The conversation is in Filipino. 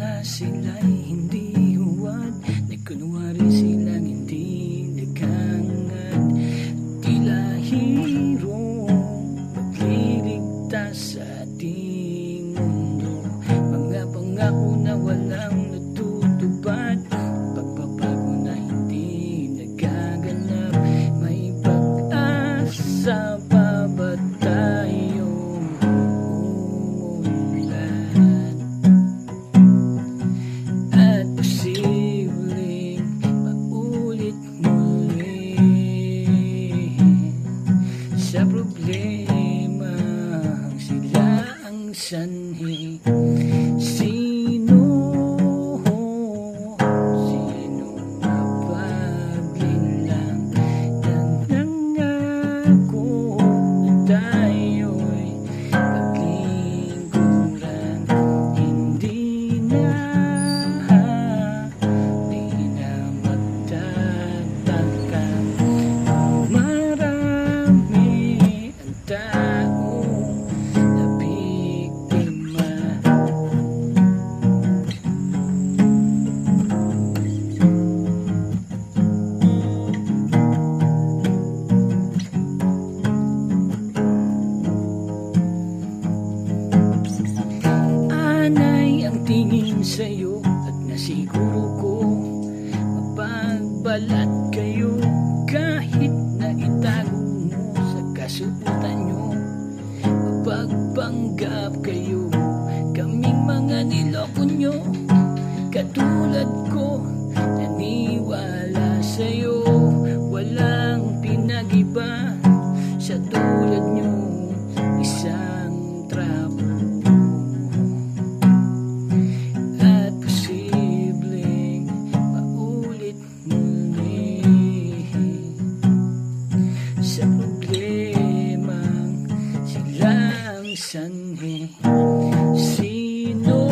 na sila'y hindi problema sila ang sanhi. Sino sa'yo At nasiguro ko Mapagbalat kayo Kahit na itago mo Sa kasubutan nyo. Mapagpanggap kayo Kaming mga niloko nyo. Katulad ko Naniwala sa'yo Walang pinag-iba. ng sanhi. Sino